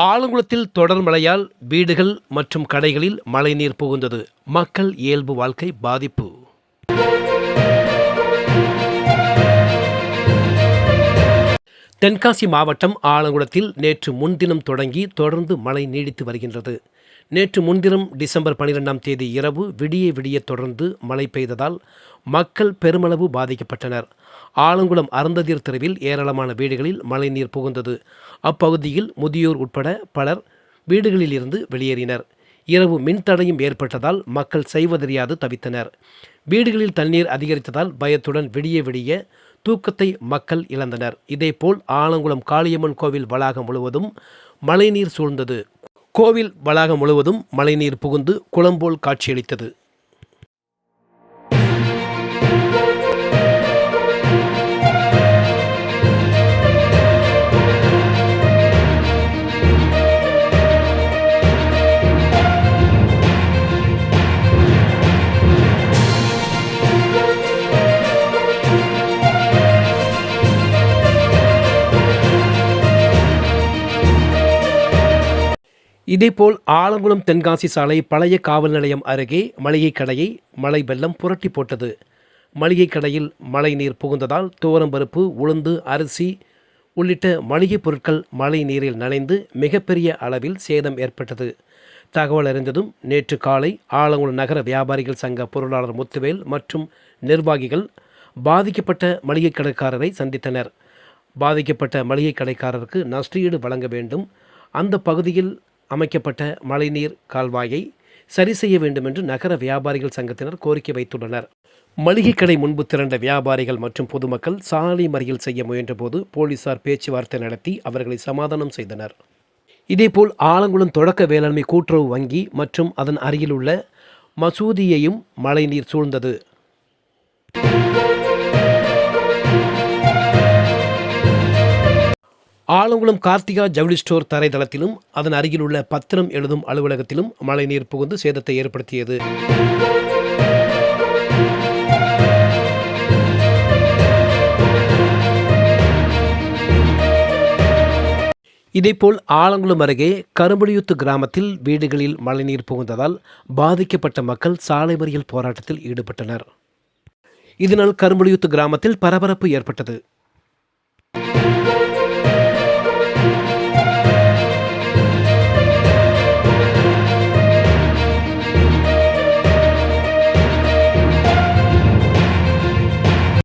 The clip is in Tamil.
ஆலங்குளத்தில் தொடர் மழையால் வீடுகள் மற்றும் கடைகளில் மழைநீர் புகுந்தது. மக்கள் இயல்பு வாழ்க்கை பாதிப்பு. தென்காசி மாவட்டம் ஆலங்குளத்தில் நேற்று முன்தினம் தொடங்கி தொடர்ந்து மழை நீடித்து வருகின்றது. நேற்று முன்தினம் டிசம்பர் பனிரெண்டாம் தேதி இரவு விடிய விடிய தொடர்ந்து மழை பெய்ததால் மக்கள் பெருமளவு பாதிக்கப்பட்டனர். ஆலங்குளம் அருந்ததியர் தெருவில் ஏராளமான வீடுகளில் மழைநீர் புகுந்தது. அப்பகுதியில் முதியோர் உட்பட பலர் வீடுகளில் இருந்து வெளியேறினர். இரவு மின்தடையும் ஏற்பட்டதால் மக்கள் செய்வதறியாது தவித்தனர். வீடுகளில் தண்ணீர் அதிகரித்ததால் பயத்துடன் விடிய விடிய தூக்கத்தை மக்கள் இழந்தனர். இதேபோல் ஆலங்குளம் காளியம்மன் கோவில் வளாகம் முழுவதும் மழைநீர் சூழ்ந்தது. கோவில் வளாகம் முழுவதும் மழைநீர் புகுந்து குளம்போல் காட்சியளித்தது. இதேபோல் ஆலங்குளம் தென்காசி சாலை பழைய காவல் நிலையம் அருகே மளிகை கடையை மழை வெள்ளம் புரட்டி போட்டது. மளிகை கடையில் மழை நீர் புகுந்ததால் துவரம்பருப்பு உளுந்து அரிசி உள்ளிட்ட மளிகைப் பொருட்கள் மழை நீரில் நனைந்து மிகப்பெரிய அளவில் சேதம் ஏற்பட்டது. தகவல் அறிந்ததும் நேற்று காலை ஆலங்குளம் நகர வியாபாரிகள் சங்க பொருளாளர் முத்துவேல் மற்றும் நிர்வாகிகள் பாதிக்கப்பட்ட மளிகை கடைக்காரரை சந்தித்தனர். பாதிக்கப்பட்ட மளிகை கடைக்காரருக்கு நஷ்டஈடு வழங்க வேண்டும். அந்த பகுதியில் அமைக்கப்பட்ட மழைநீர் கால்வாயை சரி செய்ய வேண்டும் என்று நகர வியாபாரிகள் சங்கத்தினர் கோரிக்கை வைத்துள்ளனர். மளிகை கடை முன்பு திரண்ட வியாபாரிகள் மற்றும் பொதுமக்கள் சாலை மறியல் செய்ய முயன்றபோது போலீசார் பேச்சுவார்த்தை நடத்தி அவர்களை சமாதானம் செய்தனர். இதேபோல் ஆலங்குளம் தொடக்க வேளாண்மை கூட்டுறவு வங்கி மற்றும் அதன் அருகிலுள்ள மசூதியையும் மழைநீர் சூழ்ந்தது. ஆலங்குளம் கார்த்திகா ஜவுளி ஸ்டோர் தரைதளத்திலும் அதன் அருகில் உள்ள பத்திரம் எழுதும் அலுவலகத்திலும் மழைநீர் புகுந்து சேதத்தை ஏற்படுத்தியது. இதேபோல் ஆலங்குளம் அருகே கரும்புலியுத்து கிராமத்தில் வீடுகளில் மழைநீர் புகுந்ததால் பாதிக்கப்பட்ட மக்கள் சாலை மறியல் போராட்டத்தில் ஈடுபட்டனர். இதனால் கரும்புலியுத்து கிராமத்தில் பரபரப்பு ஏற்பட்டது.